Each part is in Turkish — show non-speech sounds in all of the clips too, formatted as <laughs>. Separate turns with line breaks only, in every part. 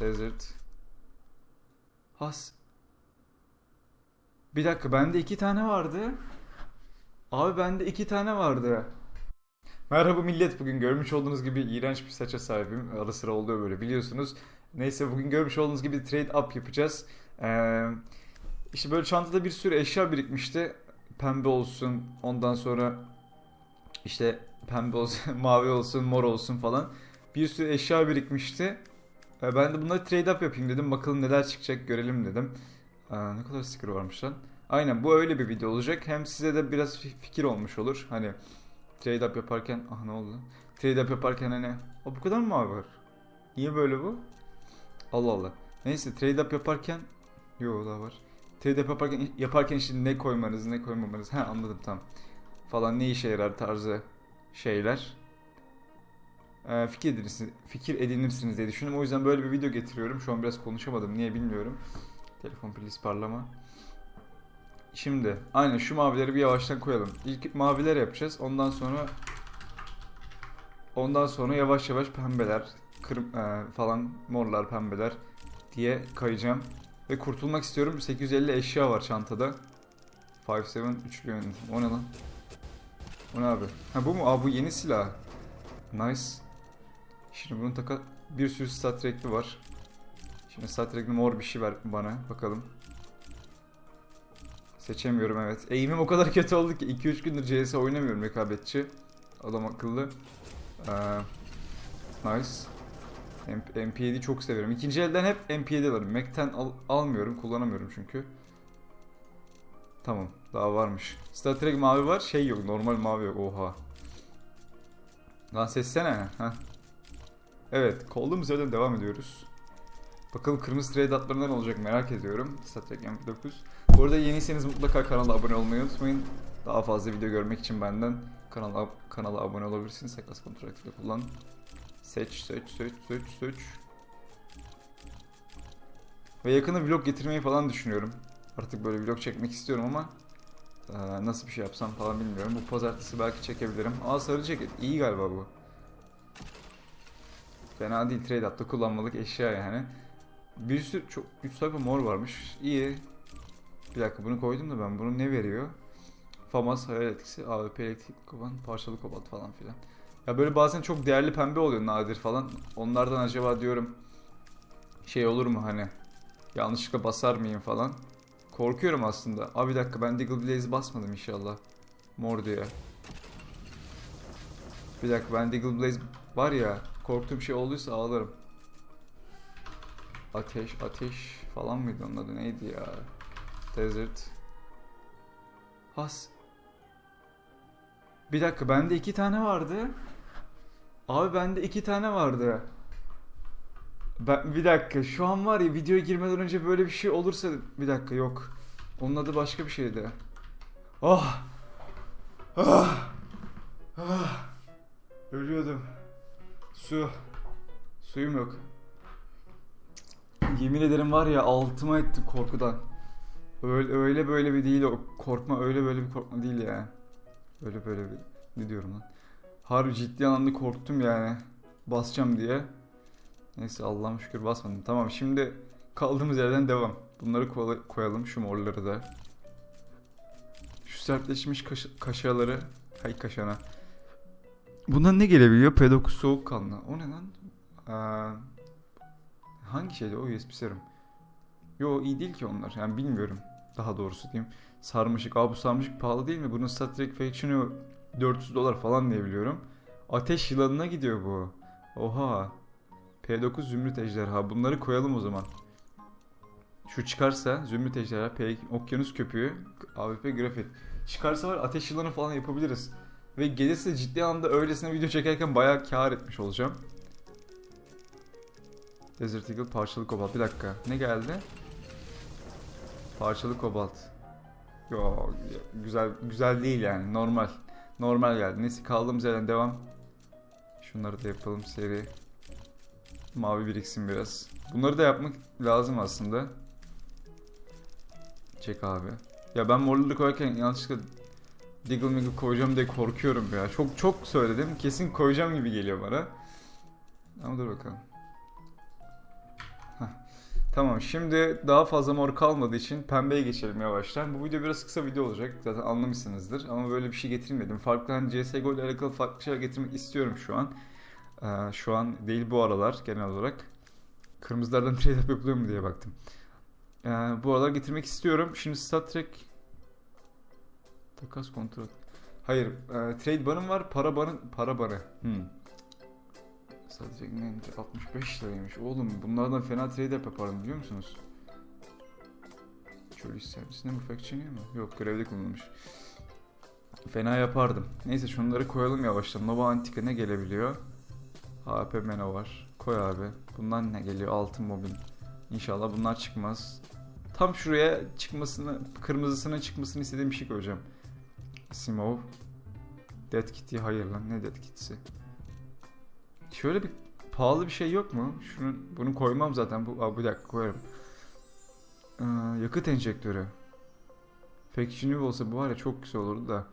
Desert. Has. Bir dakika bende iki tane vardı. Abi bende iki tane vardı. Merhaba millet. Bugün görmüş olduğunuz gibi iğrenç bir saça sahibim. Ara sıra oluyor böyle biliyorsunuz. Neyse bugün görmüş olduğunuz gibi trade up yapacağız. Ee, işte böyle çantada bir sürü eşya birikmişti. Pembe olsun, ondan sonra işte pembe olsun, <laughs> mavi olsun, mor olsun falan. Bir sürü eşya birikmişti. Ee, Ben de bunları trade up yapayım dedim. Bakalım neler çıkacak görelim dedim. Aa, ne kadar sticker varmış lan. Aynen bu öyle bir video olacak. Hem size de biraz fi- fikir olmuş olur. Hani trade up yaparken ah ne oldu? Trade up yaparken hani o bu kadar mı mavi var? Niye böyle bu? Allah Allah. Neyse trade up yaparken yok daha var. Trade up yaparken yaparken işte ne koymanız ne koymamanız. Ha anladım tamam. Falan ne işe yarar tarzı şeyler. Ee, fikir edinirsiniz, fikir edinirsiniz diye düşündüm. O yüzden böyle bir video getiriyorum. Şu an biraz konuşamadım. Niye bilmiyorum. Telefon pili parlama. Şimdi aynen şu mavileri bir yavaştan koyalım. İlk maviler yapacağız. Ondan sonra ondan sonra yavaş yavaş pembeler, kırm e, falan morlar, pembeler diye kayacağım. Ve kurtulmak istiyorum. 850 eşya var çantada. 5-7 üçlü yönetim. O ne lan? O ne abi? Ha bu mu? Aa bu yeni silah. Nice. Şimdi bunun taka bir sürü Star Trek'li var. Şimdi Star Trek'li mor bir şey ver bana. Bakalım. Seçemiyorum evet. Eğimim o kadar <laughs> kötü oldu ki 2-3 gündür CS oynamıyorum rekabetçi. Adam akıllı. Ee, nice. M- MP7 çok severim. İkinci elden hep MP7 alırım. Mac'ten al- almıyorum, kullanamıyorum çünkü. Tamam, daha varmış. Star Trek mavi var, şey yok, normal mavi yok. Oha. Lan seçsene. Heh. Evet, kaldığımız yerden devam ediyoruz. Bakalım kırmızı trade atlarında ne olacak merak ediyorum. Star Trek MP9. Bu arada yeniyseniz mutlaka kanala abone olmayı unutmayın. Daha fazla video görmek için benden kanala, kanala abone olabilirsiniz. Seklas kontrol aktifle kullan. Seç, seç, seç, seç, seç. Ve yakında vlog getirmeyi falan düşünüyorum. Artık böyle vlog çekmek istiyorum ama nasıl bir şey yapsam falan bilmiyorum. Bu pazartesi belki çekebilirim. Aa sarı ceket. İyi galiba bu. Fena değil. Trade up'ta kullanmalık eşya yani. Bir sürü çok 3 sayfa mor varmış. İyi. Bir dakika bunu koydum da ben. Bunu ne veriyor? FAMAS hayal etkisi, AWP elektrik kovan, parçalı kobalt falan filan. Ya böyle bazen çok değerli pembe oluyor nadir falan. Onlardan acaba diyorum şey olur mu hani yanlışlıkla basar mıyım falan. Korkuyorum aslında. Abi bir dakika ben Deagle Blaze basmadım inşallah. Mor diye. Bir dakika ben Deagle Blaze var ya korktuğum şey olduysa ağlarım. Ateş ateş falan mıydı onun adı neydi ya? Desert. Has. Bir dakika bende iki tane vardı. Abi bende iki tane vardı. Ben, bir dakika şu an var ya videoya girmeden önce böyle bir şey olursa bir dakika yok. Onun adı başka bir şeydi. Ah. Ah. Ah. Su. Suyum yok. Yemin ederim var ya altıma etti korkudan. Öyle, öyle böyle bir değil o korkma öyle böyle bir korkma değil yani. Öyle böyle bir ne diyorum lan. Harbi ciddi anlamda korktum yani. Basacağım diye. Neyse Allah'ım şükür basmadım. Tamam şimdi kaldığımız yerden devam. Bunları koyalım şu morları da. Şu sertleşmiş kaş kaşaları. Hay kaşana. Bundan ne gelebiliyor? P9 soğukkanlı. O ne lan? Aa, hangi şeydi o USB serum? Yo iyi değil ki onlar. Yani bilmiyorum. Daha doğrusu diyeyim. Sarmaşık. Aa bu sarmaşık pahalı değil mi? Bunun Star Trek Faction'ı 400 dolar falan diye biliyorum. Ateş yılanına gidiyor bu. Oha. P9 Zümrüt Ejderha. Bunları koyalım o zaman. Şu çıkarsa Zümrüt Ejderha, P Okyanus Köpüğü, AWP Grafit. Çıkarsa var ateş yılanı falan yapabiliriz. Ve gelirse ciddi anlamda öylesine video çekerken bayağı kar etmiş olacağım. Desert Eagle parçalı kobalt. Bir dakika. Ne geldi? Parçalı kobalt. Yo güzel güzel değil yani. Normal. Normal geldi. Neyse kaldığımız yerden devam. Şunları da yapalım seri. Mavi biriksin biraz. Bunları da yapmak lazım aslında. Çek abi. Ya ben morları koyarken yanlışlıkla Diggle Miggle koyacağım diye korkuyorum ya. Çok çok söyledim. Kesin koyacağım gibi geliyor bana. Ama dur bakalım. Tamam şimdi daha fazla mor kalmadığı için pembeye geçelim yavaştan. Bu video biraz kısa video olacak zaten anlamışsınızdır ama böyle bir şey getirmedim. Farklı hani CSGO ile alakalı farklı şeyler getirmek istiyorum şu an. Ee, şu an değil bu aralar genel olarak. Kırmızılardan trade up yapılıyor mu diye baktım. Ee, bu aralar getirmek istiyorum. Şimdi Star Trek takas kontrol. Hayır, e, trade banım var, para banı, para banı. Hmm. Sadece ne 65 liraymış. Oğlum bunlardan fena trade up yaparım biliyor musunuz? Çöl servisinde bu faction mi? Yok görevde kullanılmış. Fena yapardım. Neyse şunları koyalım yavaştan. Nova Antika ne gelebiliyor? HP Mena var. Koy abi. Bundan ne geliyor? Altın mobil. İnşallah bunlar çıkmaz. Tam şuraya çıkmasını, kırmızısının çıkmasını istediğim bir şey koyacağım. Simov. Dead Kitty hayır lan ne Dead Kitty'si? Şöyle bir pahalı bir şey yok mu? Şunu bunu koymam zaten. Bu Aa, bir dakika koyarım. Ee, yakıt enjektörü. Faction olsa bu var ya çok güzel olurdu da.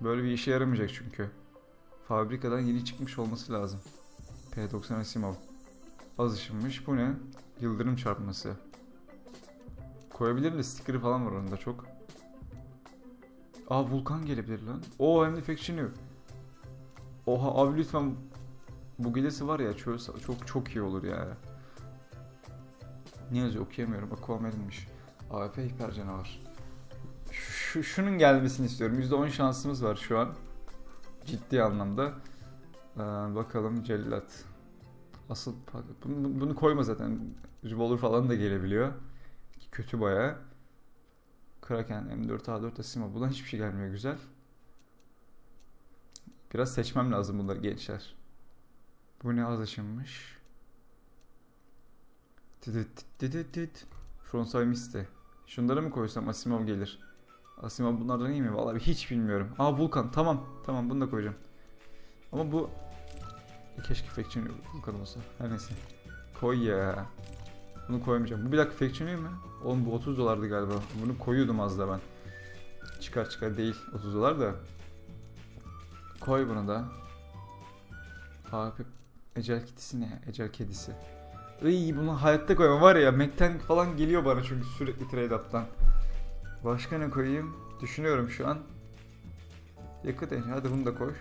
Böyle bir işe yaramayacak çünkü. Fabrikadan yeni çıkmış olması lazım. P90 Asimov. Az ışınmış. Bu ne? Yıldırım çarpması. Koyabilirim de sticker'ı falan var onda çok. Aa vulkan gelebilir lan. Oo hem de Faction Oha abi lütfen bu gelesi var ya çöl çok çok iyi olur ya. Ne yazıyor okuyamıyorum. Aquaman'inmiş. AWP hiper canavar. Şu, şunun gelmesini istiyorum. %10 şansımız var şu an. Ciddi anlamda. Ee, bakalım cellat. Asıl bunu, bunu koyma zaten. Revolver falan da gelebiliyor. Kötü baya. Kraken, M4, A4, Asima. Bundan hiçbir şey gelmiyor güzel. Biraz seçmem lazım bunları gençler. Bu ne az aşınmış? Fronsay Miste. Şunları mı koysam Asimov gelir. Asimov bunlardan iyi mi? Vallahi hiç bilmiyorum. Aa Vulkan tamam. Tamam bunu da koyacağım. Ama bu keşke Faction Vulkan olsa. Her neyse. Koy ya. Bunu koymayacağım. Bu bir dakika değil mi? Oğlum bu 30 dolardı galiba. Bunu koyuyordum az da ben. Çıkar çıkar değil 30 dolar da. Koy bunu da. Abi Ecel kedisi ne? Ecel kedisi. Iy bunu hayatta koymam var ya Mac'ten falan geliyor bana çünkü sürekli trade up'tan. Başka ne koyayım? Düşünüyorum şu an. Yakıt engine. Hadi bunu da koy.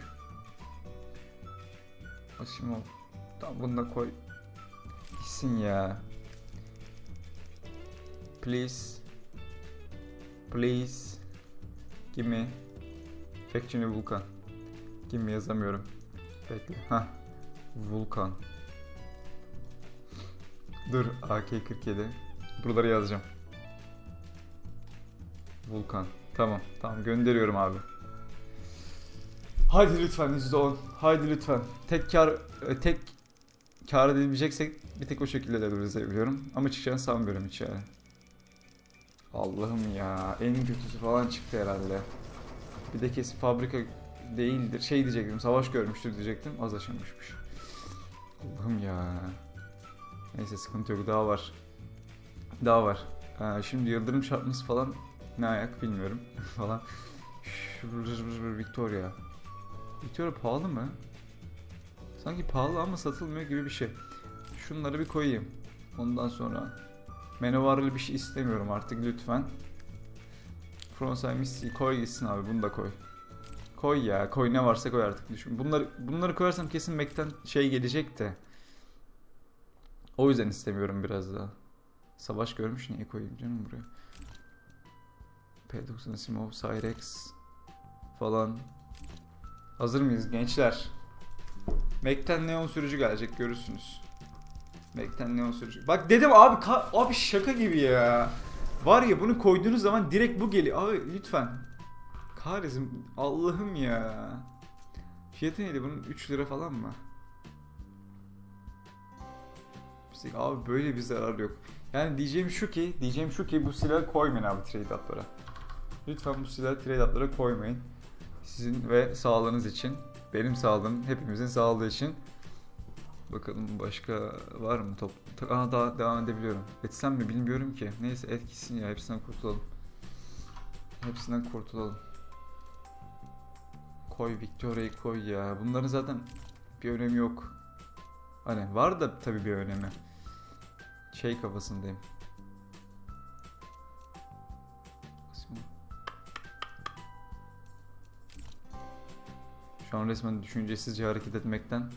Asimov. Tamam bunu da koy. Gitsin ya. Please. Please. Give me. Factory Vulkan. Give me yazamıyorum. Bekle. Ha. Vulkan. Dur AK-47. Buraları yazacağım. Vulkan. Tamam. Tamam gönderiyorum abi. Haydi lütfen %10. Haydi lütfen. Tek kar e, tek kar edebileceksek bir tek o şekilde de biliyorum. Ama çıkacağını sanmıyorum hiç yani. Allah'ım ya. En kötüsü falan çıktı herhalde. Bir de kesin fabrika değildir. Şey diyecektim. Savaş görmüştür diyecektim. Az aşınmışmış. Allah'ım ya. Neyse sıkıntı yok. Daha var. Daha var. Ee, şimdi yıldırım çarpması falan ne ayak bilmiyorum <laughs> falan. Victoria. Victoria pahalı mı? Sanki pahalı ama satılmıyor gibi bir şey. Şunları bir koyayım. Ondan sonra Menovarlı bir şey istemiyorum artık lütfen. Frontside Misty koy gitsin abi bunu da koy. Koy ya koy ne varsa koy artık düşün. Bunları bunları koyarsam kesin Mac'ten şey gelecek de. O yüzden istemiyorum biraz daha. Savaş görmüş niye koyayım canım buraya. P90 Simov, Cyrex falan. Hazır mıyız gençler? Mac'ten neon sürücü gelecek görürsünüz. Mac'ten neon sürücü. Bak dedim abi abi şaka gibi ya. Var ya bunu koyduğunuz zaman direkt bu geliyor. Abi lütfen. Kahretsin Allah'ım ya. Fiyatı neydi bunun? 3 lira falan mı? Abi böyle bir zarar yok. Yani diyeceğim şu ki, diyeceğim şu ki bu silahı koymayın abi trade up'lara. Lütfen bu silahı trade up'lara koymayın. Sizin ve sağlığınız için, benim sağlığım, hepimizin sağlığı için. Bakalım başka var mı top? Aa daha devam edebiliyorum. Etsem mi bilmiyorum ki. Neyse etkisin ya hepsinden kurtulalım. Hepsinden kurtulalım. Koy Victoria'yı koy ya. Bunların zaten bir önemi yok. Hani var da tabii bir önemi. şey kafasındayım. Şu an resmen düşüncesizce hareket etmekten.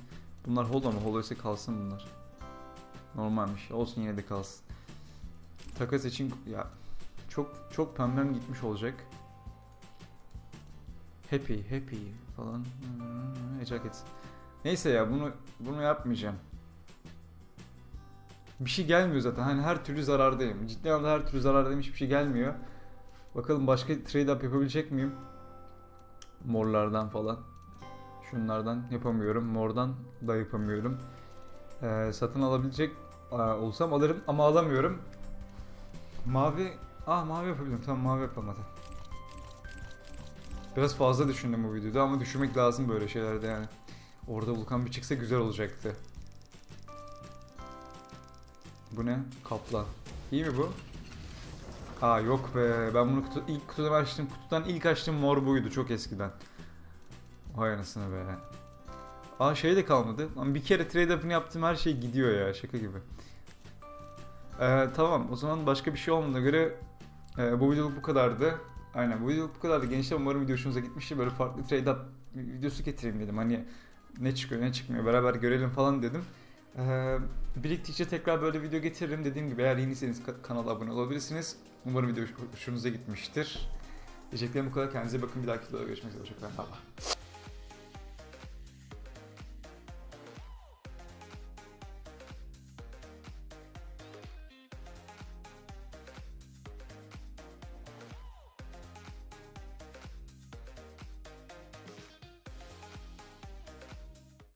Bunlar holo mu? Holo ise kalsın bunlar. Normalmiş. Olsun yine de kalsın. Takas için ya çok çok pembem gitmiş olacak. Happy, happy falan. Hmm, etsin. Neyse ya bunu bunu yapmayacağım. Bir şey gelmiyor zaten. Hani her türlü zarardayım. Ciddi anlamda her türlü zarardayım. Hiçbir şey gelmiyor. Bakalım başka trade up yapabilecek miyim? Morlardan falan. Şunlardan yapamıyorum. Mordan da yapamıyorum. Ee, satın alabilecek aa, olsam alırım ama alamıyorum. Mavi... Ah mavi yapabilirim. Tamam mavi yapalım hadi. Biraz fazla düşündüm bu videoda ama düşünmek lazım böyle şeylerde yani. Orada Vulkan bir çıksa güzel olacaktı. Bu ne? Kaplan. İyi mi bu? Aa yok be. Ben bunu kutu, ilk kutudan açtım. Kutudan ilk açtığım mor buydu çok eskiden. Vay anasını be. Aa şey de kalmadı. Ama bir kere trade up'ını yaptığım her şey gidiyor ya. Şaka gibi. Ee, tamam o zaman başka bir şey olmadığına göre e, bu videoluk bu kadardı. Aynen bu videoluk bu kadardı. Gençler umarım video hoşunuza gitmiştir. Böyle farklı trade up videosu getireyim dedim. Hani ne çıkıyor ne çıkmıyor beraber görelim falan dedim. Ee, biriktikçe tekrar böyle video getiririm. Dediğim gibi eğer yeniyseniz ka- kanala abone olabilirsiniz. Umarım video hoş- hoşunuza gitmiştir. Diyeceklerim bu kadar. Kendinize bakın. Bir dahaki videoda görüşmek üzere. Hoşçakalın. Bye bye.